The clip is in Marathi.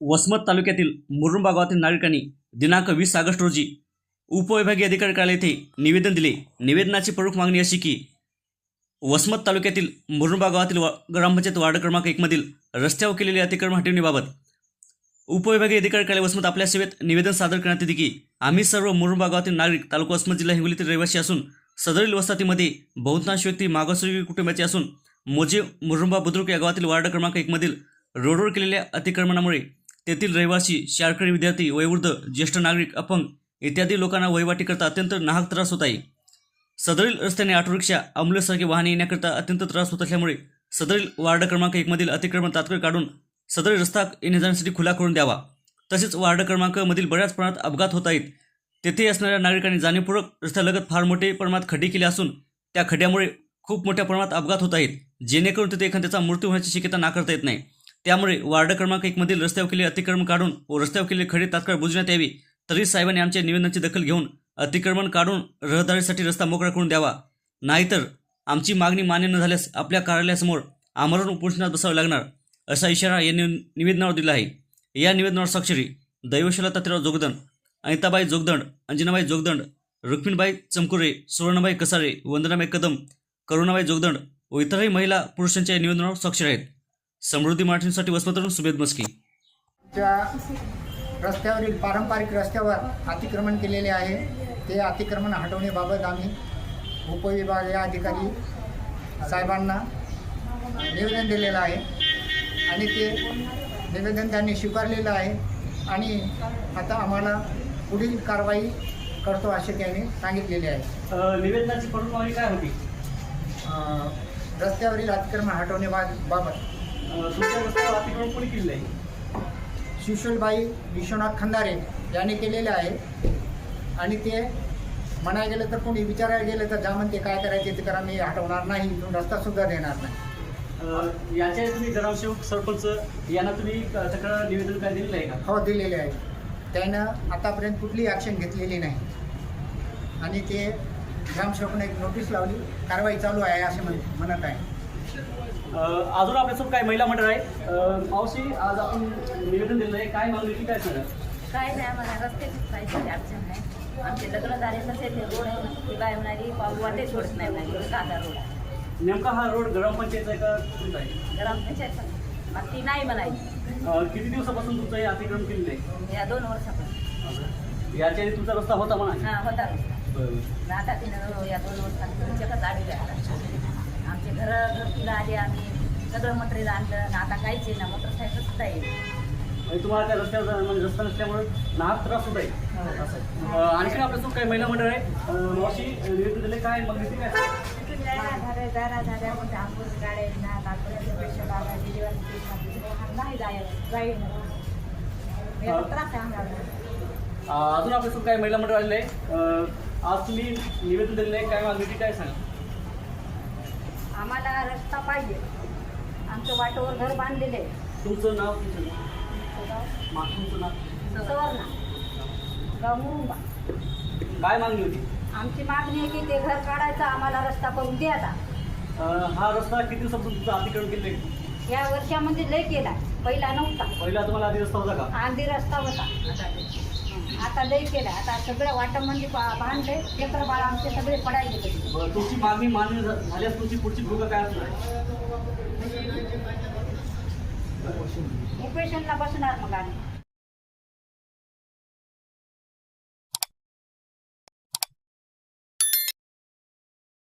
वसमत तालुक्यातील मुरुंबा गावातील नागरिकांनी दिनांक वीस ऑगस्ट रोजी उपविभागीय अधिकारी कार्यालय येथे निवेदन दिले. निवेदनाची प्रमुख मागणी अशी की वसमत तालुक्यातील मुरुंबा गावातील वा ग्रामपंचायत वार्ड क्रमांक एकमधील रस्त्यावर केलेले अतिक्रमण हटवणीबाबत उपविभागीय अधिकारी कार्यालय वसमत आपल्या सेवेत निवेदन सादर करण्यात येते की आम्ही सर्व मुरुंबा गावातील नागरिक तालुका वसमत जिल्हा हिंगोलीतील रहिवासी असून सदरील वसाहतीमध्ये बहुतांश व्यक्ती मागासवर्गीय कुटुंबाचे असून मोजे मुरुंबा बुद्रुक या गावातील वार्ड क्रमांक एकमधील रोडवर केलेल्या अतिक्रमणामुळे तेथील रहिवासी शाळकरी विद्यार्थी वयोवृद्ध ज्येष्ठ नागरिक अपंग इत्यादी लोकांना वहिवाटीकरता अत्यंत नाहक त्रास होत आहे. सदरील रस्त्याने ऑटो रिक्षा वाहने येण्याकरता अत्यंत त्रास होत असल्यामुळे सदरील वार्ड क्रमांक एकमधील अतिक्रमण तात्काळ काढून सदरील रस्ता येणे जाण्यासाठी खुला करून द्यावा. तसेच वार्ड क्रमांकमधील बऱ्याच प्रमाणात अपघात होत आहेत. तेथे असणाऱ्या नागरिकांनी जाणीवपूर्वक रस्त्यालगत फार मोठे प्रमाणात खड्डे केले असून त्या खड्ड्यामुळे खूप मोठ्या प्रमाणात अपघात होत आहेत जेणेकरून तिथे एखाद्याचा मृत्यू होण्याची शक्यता नाकारता येत नाही. त्यामुळे वार्ड क्रमांक एकमधील रस्त्यावर केले अतिक्रमण काढून व रस्त्यावर केले खडे तात्काळ बुजण्यात यावी. तरी साहेबांनी आमच्या निवेदनाची दखल घेऊन अतिक्रमण काढून रहदारीसाठी रस्ता मोकळा करून द्यावा. नाहीतर आमची मागणी मान्य न झाल्यास आपल्या कार्यालयासमोर आमरण उपोषणात बसावे लागणार असा इशारा या निवेदनावर दिला आहे. या निवेदनावर स्वाक्षरी दैवशाला तात्याराव जोगदंड अनिताबाई जोगदंड अंजनाबाई जोगदंड रुक्मिणबाई चमकुरे सुवर्णबाई कसारे वंदनाबाई कदम करुणाबाई जोगदंड व इतरही महिला पुरुषांच्या या निवेदनावर स्वाक्षर आहेत. समृद्धी मराठीसाठी वसमतरून सुमेध मस्की. त्या रस्त्यावरील पारंपरिक रस्त्यावर अतिक्रमण केलेले आहे. ते अतिक्रमण हटवण्याबाबत आम्ही उपविभागीय अधिकारी साहेबांना निवेदन दिलेलं आहे. आणि ते निवेदन त्यांनी स्वीकारलेलं आहे. आणि आता आम्हाला पुढील कारवाई करतो असे त्यांनी सांगितलेले आहे. निवेदनाची प्रमुख काय होती? रस्त्यावरील अतिक्रमण हटवण्याबाबत तुमच्या रस्त्यावर अतिक्रमण कोणी केलेलं आहे? शिवशोलबाई विश्वनाथ खंदारे यांनी केलेले आहे. आणि ते म्हणायला गेलं तर कोणी विचारायला गेलं तर जा म्हणते काय करायचे ते करा मी हटवणार नाही इथून रस्ता सुद्धा देणार नाही. याच्या तुम्ही ग्रामसेवक सरपंच यांना तुम्ही तक्रार निवेदन काय दिलेलं आहे का? हो दिलेले आहे. त्यानं आतापर्यंत कुठलीही ॲक्शन घेतलेली नाही. आणि ते ग्रामसेवकने एक नोटीस लावली कारवाई चालू आहे असे म्हण म्हणत आहे. अजून आपल्यासोबत काय महिला मंडळ आहे. मावशी आज आपण निवेदन दिलं आहे. काय मागणी की काय सांगा? काय नाही आम्हाला रस्त्याचीच पाहिजे अडचण नाही. आमचे लग्न झाले तसे ते रोड आहे ती बाय म्हणाली पाऊ वाटे सोडत नाही म्हणाली रोड. आहे नेमका हा रोड ग्रामपंचायत आहे का तुमचा आहे? ग्रामपंचायत मग ती नाही म्हणाली अ, किती दिवसापासून तुमचं हे अतिक्रमण केलेलं आहे? या दोन वर्षापासून. याच्या आधी तुमचा रस्ता होता म्हणा. हा होता रस्ता. बरं. आता तिनं या दोन वर्षात तुमच्याकडे आलेले आता आमचे घर घरतीला आले आम्ही सगळं मटेरियल आणलं आणि आता काहीच आहे ना मोटरसायकल सुद्धा येईल म्हणजे तुम्हाला त्या रस्त्यावर म्हणजे रस्ता नसल्यामुळे नाहक त्रास होत आहे असं आहे. आणखी आपल्यासोबत काही महिला मंडळ आहे. मावशी निवेदन दिले काय? मग ती काय? ना आहे अजून आपल्यासोबत काही महिला मंडळ आलेले आहे आज तुम्ही निवेदन दिलेलं आहे. काय मागणी काय सांगा? आम्हाला रस्ता पाहिजे. आमच्या वाटेवर घर बांधलेले आहे. तुमचं नाव तुमचं नाव मा- तुमचं नाव सवर्णा. गाव मुरुंबा. काय मागणी होती? आमची मागणी आहे की ते घर काढायचं आम्हाला रस्ता करून द्यायचा अ, हा रस्ता किती दिवसापासून तुमचं अतिक्रमण केलं या वर्षामध्ये लय केला पहिला नव्हता. पहिला तुम्हाला आधी रस्ता होता का? आधी रस्ता होता. आता लय केला आता सगळ्या वाटामध्ये बांधले लेकर बाळ आमचे सगळे पडायले गेले. बरं, तुमची मागणी मान्य झा- झाल्यास तुमची पुढची भूमिका काय असणार आहे? उपेशनला बसणार मग आम्ही